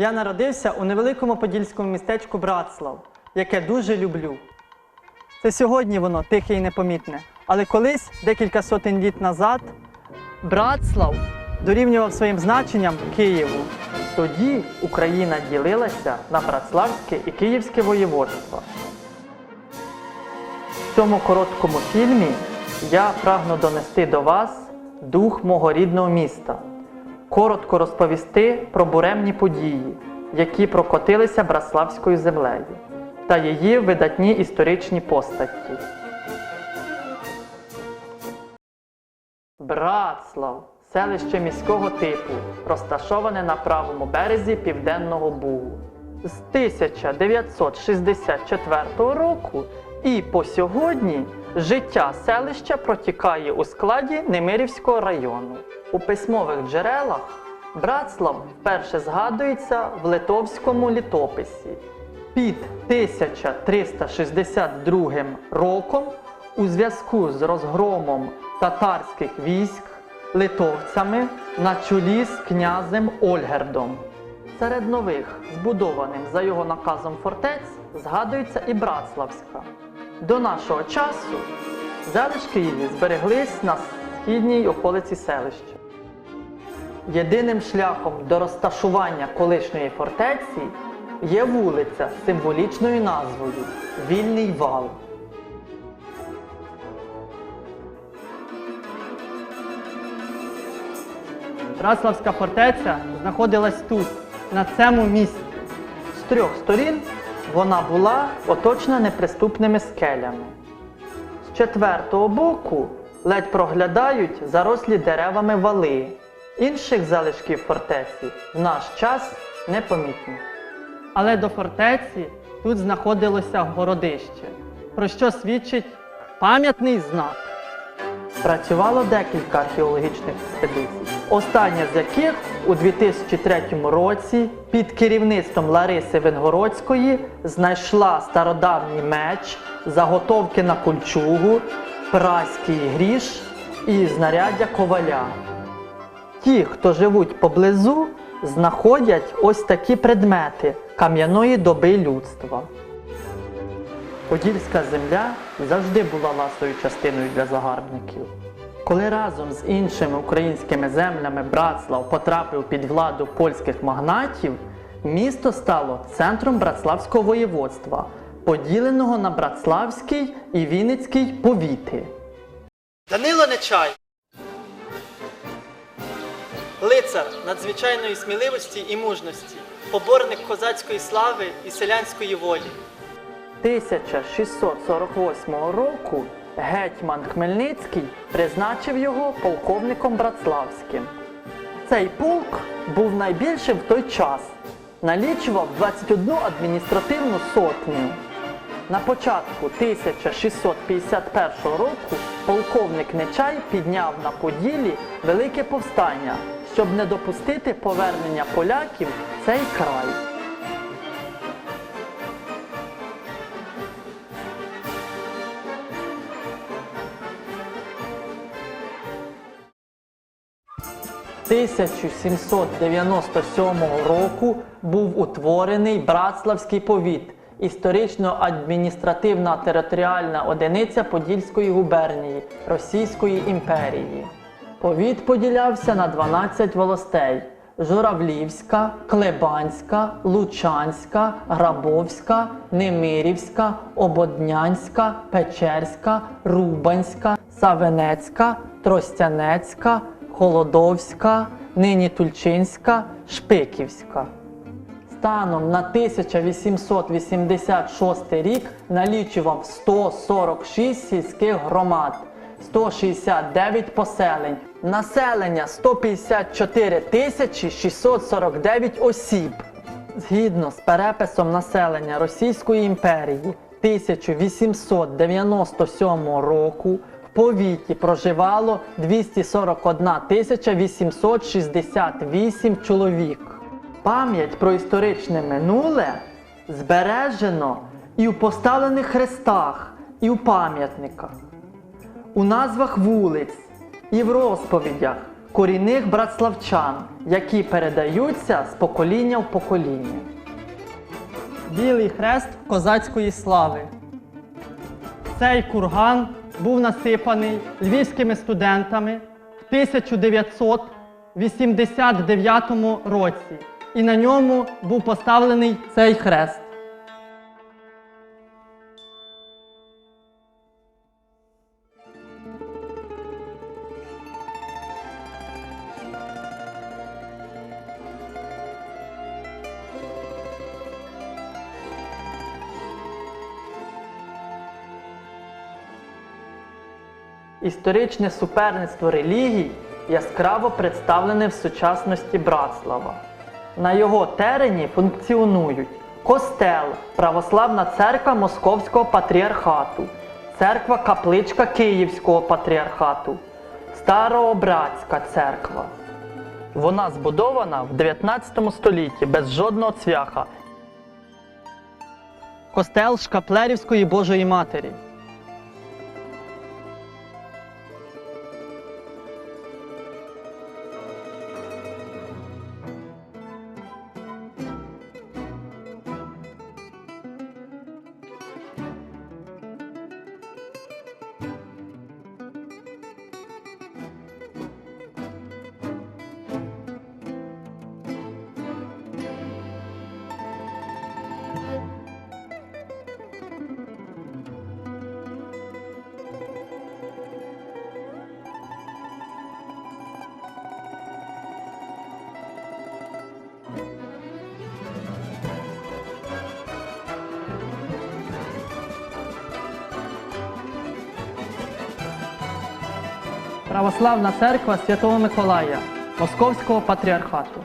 Я народився у невеликому подільському містечку Братслав, яке дуже люблю. Це сьогодні воно тихе і непомітне. Але колись, декілька сотень літ назад, Братслав дорівнював своїм значенням Києву. Тоді Україна ділилася на Братславське і Київське воєводства. В цьому короткому фільмі я прагну донести до вас дух мого рідного міста, коротко розповісти про буремні події, які прокотилися Братславською землею, та її видатні історичні постаті. Братслав селище міського типу, розташоване на правому березі Південного Бугу. З 1964 року і по сьогодні життя селища протікає у складі Немирівського району. У письмових джерелах Братслав вперше згадується в литовському літописі. Під 1362 роком у зв'язку з розгромом татарських військ литовцями на чолі з князем Ольгердом. Серед нових, збудованих за його наказом фортець, згадується і Братславська. До нашого часу залишки її збереглись на східній околиці селища. Єдиним шляхом до розташування колишньої фортеці є вулиця з символічною назвою Вільний вал. Братславська фортеця знаходилась тут, на цьому місці. З трьох сторін вона була оточена неприступними скелями. З четвертого боку ледь проглядають зарослі деревами вали. Інших залишків фортеці в наш час непомітно. Але до фортеці тут знаходилося городище, про що свідчить пам'ятний знак. Працювало декілька археологічних експедицій, остання з яких у 2003 році під керівництвом Лариси Венгородської знайшла стародавній меч, заготовки на кульчугу, праський гріш і знаряддя коваля. Ті, хто живуть поблизу, знаходять ось такі предмети кам'яної доби людства. Подільська земля завжди була ласою частиною для загарбників. Коли разом з іншими українськими землями Братслав потрапив під владу польських магнатів, місто стало центром Братславського воєводства, поділеного на Братславський і Вінницький повіти. Данило Нечай Лицар надзвичайної сміливості і мужності, поборник козацької слави і селянської волі. 1648 року гетьман Хмельницький призначив його полковником Братславським. Цей полк був найбільшим в той час, налічував 21 адміністративну сотню. На початку 1651 року полковник Нечай підняв на Поділі велике повстання, щоб не допустити повернення поляків в цей край. – 1797 року був утворений Братславський повіт, історично-адміністративна територіальна одиниця Подільської губернії Російської імперії. Повіт поділявся на 12 волостей: Журавлівська, Клебанська, Лучанська, Грабовська, Немирівська, Ободнянська, Печерська, Рубанська, Савенецька, Тростянецька, Холодовська, нині Тульчинська, Шпиківська. Станом на 1886 рік налічував 146 сільських громад, 169 поселень, населення 154 тисячі 649 осіб. Згідно з переписом населення Російської імперії 1897 року повіті проживало 241 868 чоловік. Пам'ять про історичне минуле збережено і у поставлених хрестах, і у пам'ятниках, у назвах вулиць, і в розповідях, корінних братславчан, які передаються з покоління в покоління. Білий хрест козацької слави. Цей курган був насипаний львівськими студентами в 1989 році, і на ньому був поставлений цей хрест. Історичне суперництво релігій яскраво представлене в сучасності Братслава. На його терені функціонують костел, Православна церква Московського патріархату, церква Капличка Київського патріархату, Старообрядська церква. Вона збудована в 19 столітті без жодного цвяха. Костел Шкаплерівської Божої Матері. Православна церква Святого Миколая Московського патріархату.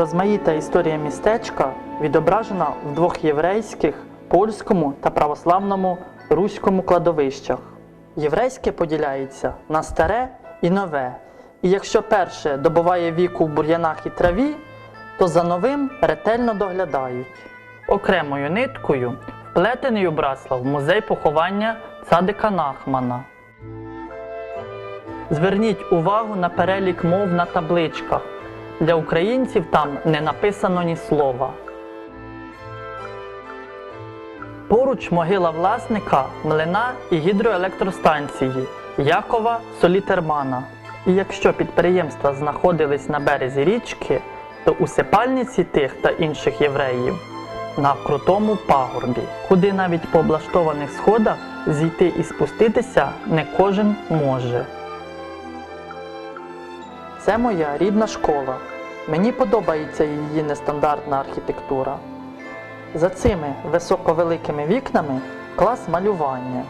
Розмаїта історія містечка відображена в двох єврейських, польському та православному руському кладовищах. Єврейське поділяється на старе і нове. І якщо перше добуває віку в бур'янах і траві, то за новим ретельно доглядають. Окремою ниткою вплетений у Браслав музей поховання цадика Нахмана. Зверніть увагу на перелік мов на табличках. Для українців там не написано ні слова. Поруч могила власника млина і гідроелектростанції Якова Солітермана. І якщо підприємства знаходились на березі річки, то усипальниці тих та інших євреїв на крутому пагорбі, куди навіть по облаштованих сходах зійти і спуститися не кожен може. Це моя рідна школа. Мені подобається її нестандартна архітектура. За цими високовеликими вікнами клас малювання.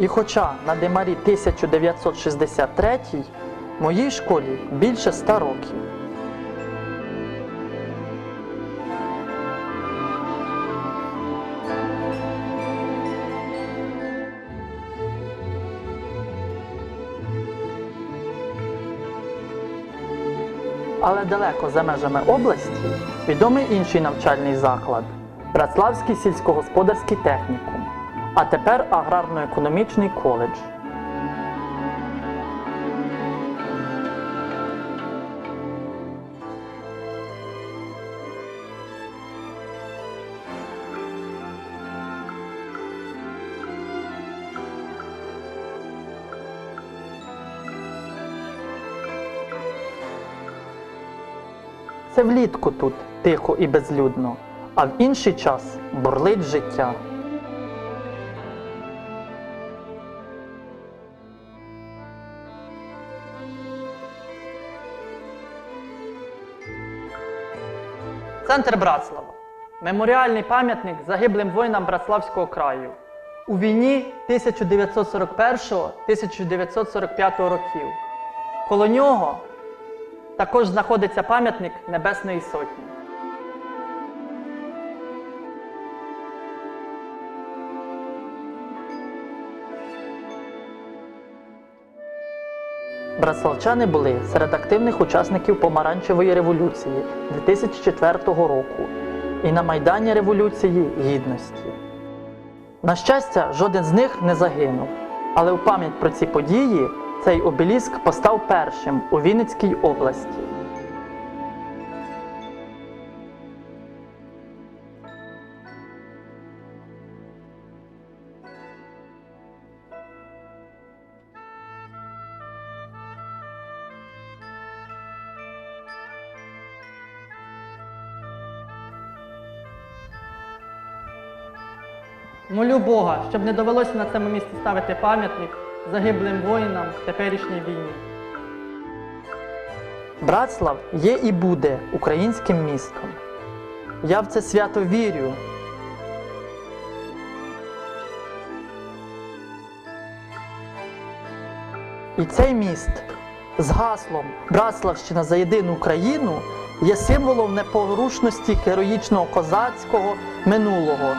І хоча на Демарі 1963 моїй школі більше 100 років. Але далеко за межами області відомий інший навчальний заклад Братславський сільськогосподарський технікум, а тепер аграрно-економічний коледж. це влітку тут тихо і безлюдно, а в інший час бурлить життя. Центр Братслава меморіальний пам'ятник загиблим воїнам Братславського краю. У війні 1941-1945 років. Коло нього також знаходиться пам'ятник Небесної Сотні. Братславчани були серед активних учасників Помаранчевої революції 2004 року і на Майдані Революції Гідності. На щастя, жоден з них не загинув, але у пам'ять про ці події цей обеліск постав першим у Вінницькій області. Молю Бога, щоб не довелося на цьому місці ставити пам'ятник загиблим воїнам в теперішній війні. Братслав є і буде українським містом. Я в це свято вірю. І цей міст з гаслом Братславщина за єдину Україну є символом непорушності героїчного козацького минулого